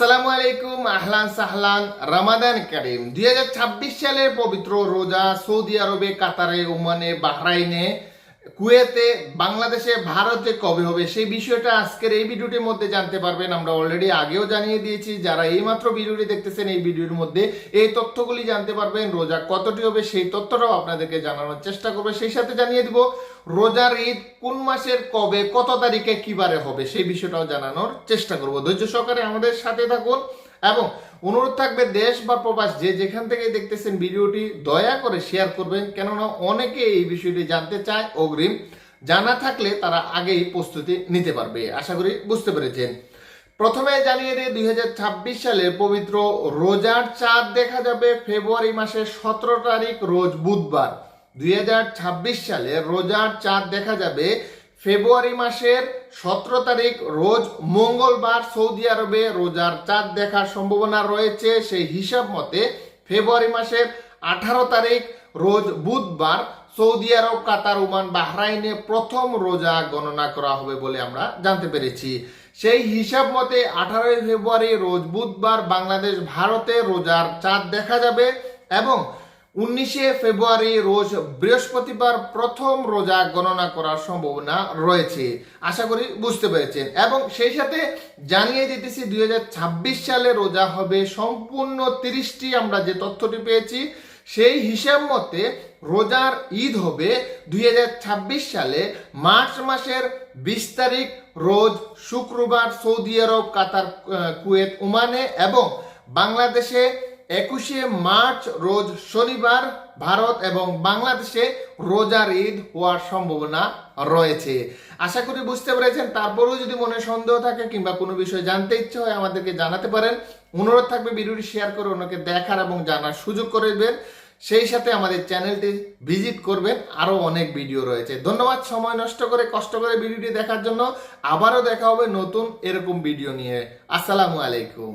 আসসালামু আলাইকুম, আহলান সাহলান, রমাদান করিম। দুই সালের পবিত্র রোজা সৌদি আরবে, কাতারে, ওমানে, বাহরাইনে কুয়েতে বাংলাদেশে ভারতে কবে হবে সেই বিষয়টা আজকের এই ভিডিওটির মধ্যে জানতে পারবেন। আমরা অলরেডি আগেও জানিয়ে দিয়েছি, যারা এইমাত্র ভিডিওটি দেখতেছেন এই ভিডিওর মধ্যে, এই তথ্যগুলি জানতে পারবেন, রোজা কতটি হবে সেই তথ্যটাও আপনাদেরকে জানানোর চেষ্টা করবে। সেই সাথে জানিয়ে দিব, রোজার ঈদ কোন মাসের কবে, কত তারিখে কিবারে হবে সেই বিষয়টাও জানানোর চেষ্টা করব। ধৈর্য সহকারে আমাদের সাথে থাকুন। এবং অনুরোধ থাকবে দেশ বা প্রবাস যে যেখান থেকে দেখতেছেন ভিডিওটি, দয়া করে শেয়ার করবেন। কেননা অনেকে এই বিষয়টি জানতে চায় অগ্রিম। জানা থাকলে তারা আগেই প্রস্তুতি নিতে পারবে। আশা করি বুঝতে পেরেছেন। প্রথমে জানিয়ে দিই, দুই সালে পবিত্র রোজার চাঁদ দেখা যাবে ফেব্রুয়ারি মাসের সতেরো তারিখ, রোজ বুধবার। দুই হাজার ছাব্বিশ সালে রোজার চাঁদ দেখা যাবে ফেব্রুয়ারি মাসের সতেরো তারিখ, রোজ মঙ্গলবার সৌদি আরবে রোজার চাঁদ দেখার সম্ভাবনা রয়েছে। সেই হিসাব মতে ফেব্রুয়ারি মাসের আঠারো তারিখ, রোজ বুধবার সৌদি আরব, কাতার, ওমান, বাহরাইনে প্রথম রোজা গণনা করা হবে বলে আমরা জানতে পেরেছি। সেই হিসাব মতে আঠারোই ফেব্রুয়ারি, রোজ বুধবার বাংলাদেশ, ভারতে রোজার চাঁদ দেখা যাবে এবং উনিশে ফেব্রুয়ারি রোজ বৃহস্পতিবার প্রথম রোজা গণনা করার সম্ভাবনা রয়েছে। আশা করি বুঝতে পেরেছেন। এবং সেই সাথে জানিয়ে দিতেছি দু হাজার ছাব্বিশ সালে রোজা হবে সম্পূর্ণ তিরিশটি। আমরা যে তথ্যটি পেয়েছি, সেই হিসাব মতে রোজার ঈদ হবে দুই হাজার ছাব্বিশ সালে মার্চ মাসের বিশ তারিখ রোজ শুক্রবার সৌদি আরব, কাতার, কুয়েত, ওমানে এবং বাংলাদেশে একুশে মার্চ রোজ শনিবার ভারত এবং বাংলাদেশে রোজার ঈদ হওয়ার সম্ভাবনা রয়েছে। আশা করি বুঝতে পেরেছেন। তারপরেও যদি মনে সন্দেহ থাকে কিংবা কোনো বিষয় জানতে ইচ্ছে হয় আমাদেরকে জানাতে পারেন। অনুরোধ থাকবে ভিডিওটি শেয়ার করে অন্যকে দেখার এবং জানার সুযোগ করে দেবেন। সেই সাথে আমাদের চ্যানেলটি ভিজিট করবেন। আরও অনেক ভিডিও রয়েছে। ধন্যবাদ। সময় নষ্ট করে, কষ্ট করে ভিডিওটি দেখার জন্য আবারও দেখা হবে নতুন এরকম ভিডিও নিয়ে। আসসালামু আলাইকুম।